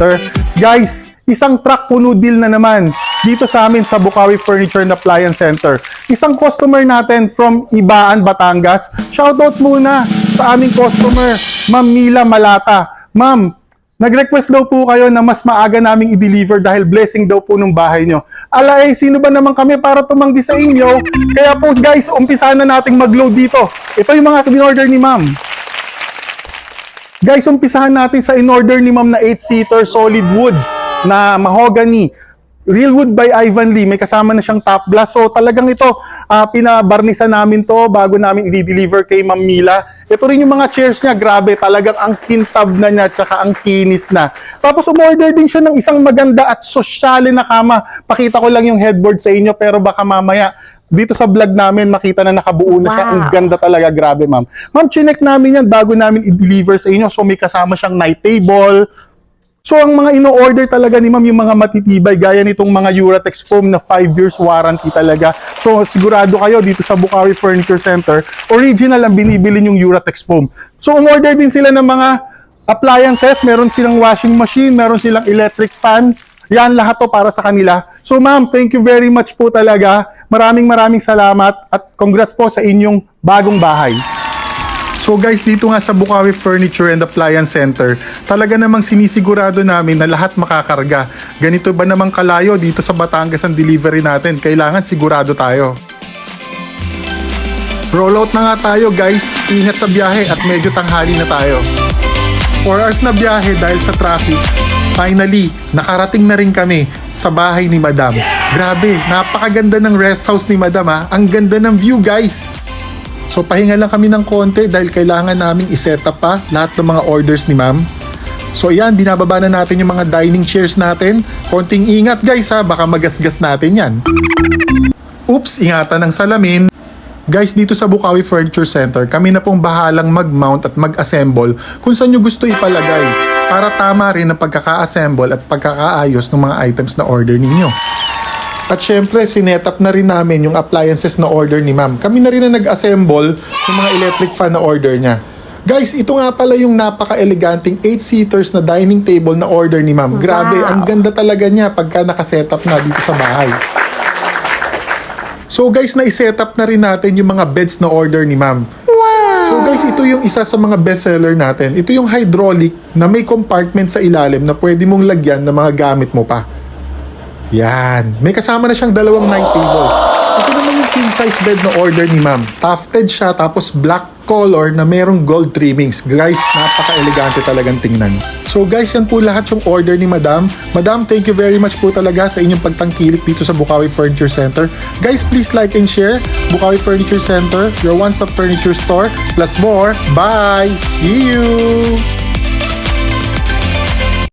Center. Guys, isang truck puno deal na naman dito sa amin sa Bukawi Furniture and Appliance Center. Isang customer natin from Ibaan, Batangas. Shoutout muna sa aming customer, Ma'am Mila Malata. Ma'am, Nag-request daw po kayo na mas maaga naming i-deliver dahil blessing daw po ng bahay nyo. Ala eh, sino ba naman kami para tumanggi sa inyo? Kaya po guys, umpisahan na nating mag-load dito. Ito yung mga in-order ni ma'am. Guys, umpisahan natin sa in-order ni ma'am na 8-seater solid wood na mahogany. Real wood by Ivan Lee. May kasama na siyang top glass. So talagang ito, ah, pinabarnisan namin to bago namin i-deliver kay Ma'am Mila. Ito rin yung mga chairs niya. Grabe, talagang ang kintab na niya tsaka ang kinis na. Tapos umorder din siya ng isang maganda at sosyale na kama. Pakita ko lang yung headboard sa inyo pero baka mamaya dito sa vlog namin makita na nakabuo na siya. Ang Wow. ganda talaga, grabe ma'am. Ma'am, chinek namin yan bago namin i-deliver sa inyo. So may kasama siyang night table. So ang mga ino-order talaga ni ma'am yung mga matitibay gaya nitong mga Uratex foam na 5 years warranty talaga. So sigurado kayo dito sa Bukawi Furniture Center, original ang binibili yung Uratex foam. So umorder din sila ng mga appliances, meron silang washing machine, meron silang electric fan, yan lahat to para sa kanila. So ma'am, thank you very much po talaga. Maraming maraming salamat at congrats po sa inyong bagong bahay. So guys, dito nga sa Bukawi Furniture and Appliance Center, talaga namang sinisigurado namin na lahat makakarga. Ganito ba namang kalayo dito sa Batangas ang delivery natin? Kailangan sigurado tayo. Rollout na nga tayo guys, ingat sa biyahe at medyo tanghali na tayo. 4 hours na biyahe dahil sa traffic. Finally, nakarating na rin kami sa bahay ni Madam. Grabe, napakaganda ng rest house ni Madam ha. Ang ganda ng view guys. So pahinga lang kami ng konti dahil kailangan naming iset up pa lahat ng mga orders ni ma'am. So ayan, binababa na natin yung mga dining chairs natin. Konting ingat guys ha, baka magasgas natin yan. Oops, ingatan ng salamin. Guys, dito sa Bukawi Furniture Center, kami na pong bahalang mag-mount at mag-assemble kung saan nyo gusto ipalagay para tama rin ang pagkaka-assemble at pagkakaayos ng mga items na order ninyo. At syempre, sinetap na rin namin yung appliances na order ni ma'am. Kami na rin na nag-assemble ng mga electric fan na order niya. Guys, ito nga pala yung napaka-eleganting 8-seaters na dining table na order ni ma'am. Grabe, Wow. ang ganda talaga niya pagka nakasetup na dito sa bahay. So guys, na-setup na rin natin yung mga beds na order ni ma'am. So guys, ito yung isa sa mga bestseller natin. Ito yung hydraulic na may compartment sa ilalim na pwede mong lagyan ng mga gamit mo pa. Yan. May kasama na siyang dalawang night table. Ito naman yung king size bed na order ni ma'am. Tufted siya tapos black color na merong gold trimmings. Guys, napaka-elegante talagang tingnan. So guys, yan po lahat yung order ni madam. Madam, thank you very much po talaga sa inyong pagtangkilik dito sa Bukawi Furniture Center. Guys, please like and share. Bukawi Furniture Center, your one-stop furniture store. Plus more. Bye! See you!